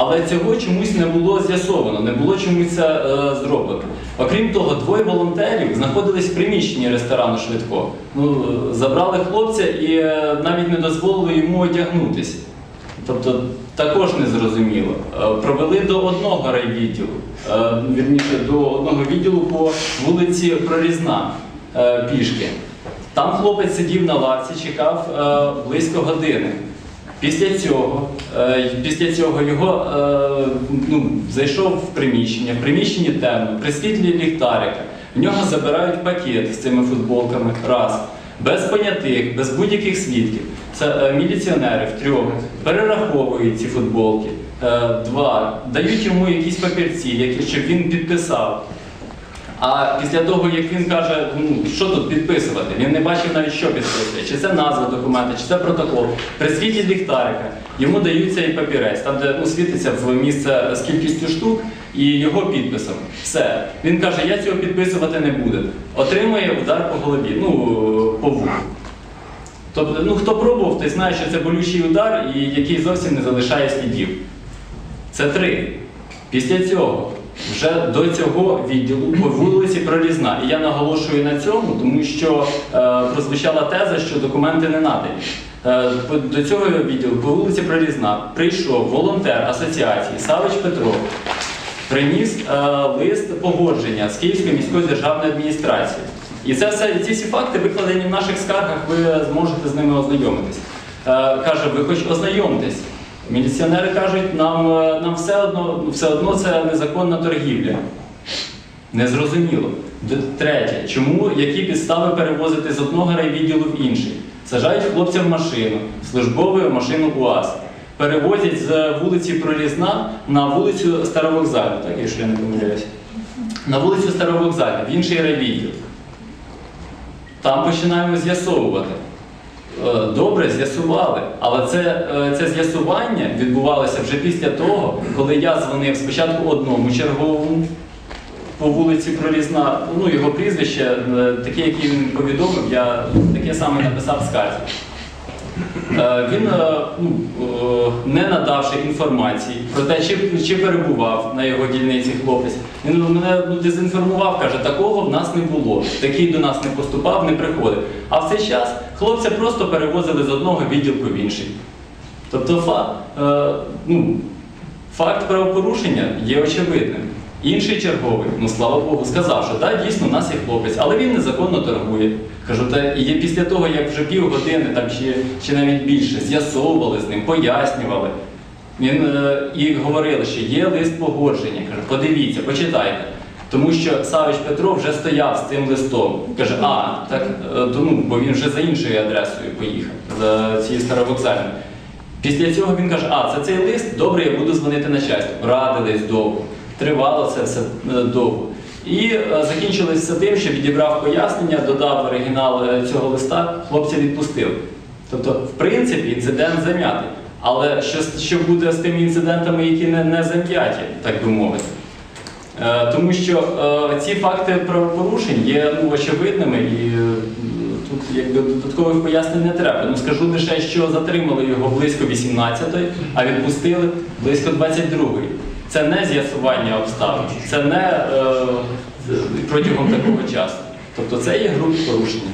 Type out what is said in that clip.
Але цього чомусь не було з'ясовано, не було чомусь це е, зроблено. Окрім того, двоє волонтерів знаходились в приміщенні ресторану швидко. Ну, е, забрали хлопця і е, навіть не дозволили йому одягнутися. Тобто також не зрозуміло. Е, Провели до одного райвідділу, вірніше до одного відділу по вулиці Прорізна пішки. Там хлопець сидів на лавці, чекав близько години. Після цього, е, після цього його е, ну, зайшов в приміщення, в приміщенні темно, при світлі ліхтарика. В нього забирають пакет з цими футболками раз, без понятих, без будь-яких свідків. Це е, міліціонери втрьох перераховують ці футболки. Два, дають йому якісь папірці, які, щоб він підписав. А після того, як він каже, ну що тут підписувати, він не бачив навіть, що підписує, чи це назва документа, чи це протокол. При світлі ліхтарика йому дають цей папірець, там, де ну, світиться в місце з кількістю штук і його підписом. Все. Він каже, я цього підписувати не буду. Отримує удар по голові, ну по вуху. Тобто, ну хто пробував, той знає, що це болючий удар, і який зовсім не залишає слідів. Це три. Після цього, вже до цього відділу по вулиці Прорізна. І я наголошую на цьому, тому що е, прозвучала теза, що документи не надані. Е, до цього відділу по вулиці Прорізна прийшов волонтер асоціації Савич Петро, приніс е, лист погодження з Київської міської державної адміністрації. І це все, ці всі факти викладені в наших скаргах, ви зможете з ними ознайомитись. Е, каже, ви хоч ознайомтесь. Міліціонери кажуть, нам, е, нам все, одно, все одно це незаконна торгівля. Незрозуміло. Третє, чому які підстави перевозити з одного райвідділу в інший? Сажають хлопця в машину, службову машину УАЗ. Перевозять з вулиці Прорізна на вулицю Старовокзальну, так, якщо я не помиляюся. На вулицю Старовокзальну, в інший райвідділ. Там починаємо з'ясовувати. Е, Добре, з'ясували, але це, е, це з'ясування відбувалося вже після того, коли я дзвонив спочатку одному черговому по вулиці Прорізна, ну його прізвище, е, таке, яке він повідомив, я таке саме написав скарзі. Е, Він, е, ну, е, не надавши інформації про те, чи, чи перебував на його дільниці хлопець, він мене ну, дезінформував, каже, такого в нас не було, такий до нас не поступав, не приходив. А в цей час хлопця просто перевозили з одного відділку в інший. Тобто факт, ну, факт правопорушення є очевидним. Інший черговий, ну слава Богу, сказав, що так, дійсно, у нас є хлопець, але він незаконно торгує. Кажу, та і після того, як вже півгодини там, чи, чи навіть більше з'ясовували з ним, пояснювали. Він е, і говорили, що є лист погодження. Каже, подивіться, почитайте. Тому що Савич Петро вже стояв з цим листом. Каже, а, так, е, то, ну, бо він вже за іншою адресою поїхав, за цією старовокзальною. Після цього він каже, а, це цей лист, добре, я буду дзвонити начальству. Радились довго. Тривало це все е, довго. І е, закінчилось все тим, що відібрав пояснення, додав оригінал е, цього листа, хлопця відпустили. Тобто, в принципі, інцидент зам'ятий. Але що, що буде з тими інцидентами, які не, не зам'яті, так би мовити? Е, Тому що е, ці факти правопорушень є ну, очевидними і е, тут якби додаткових пояснень не треба. Ну скажу лише, що затримали його близько 18-ї, а відпустили близько 22-ї. Це не з'ясування обставин, це не е, протягом такого часу. Тобто це є грубі порушення.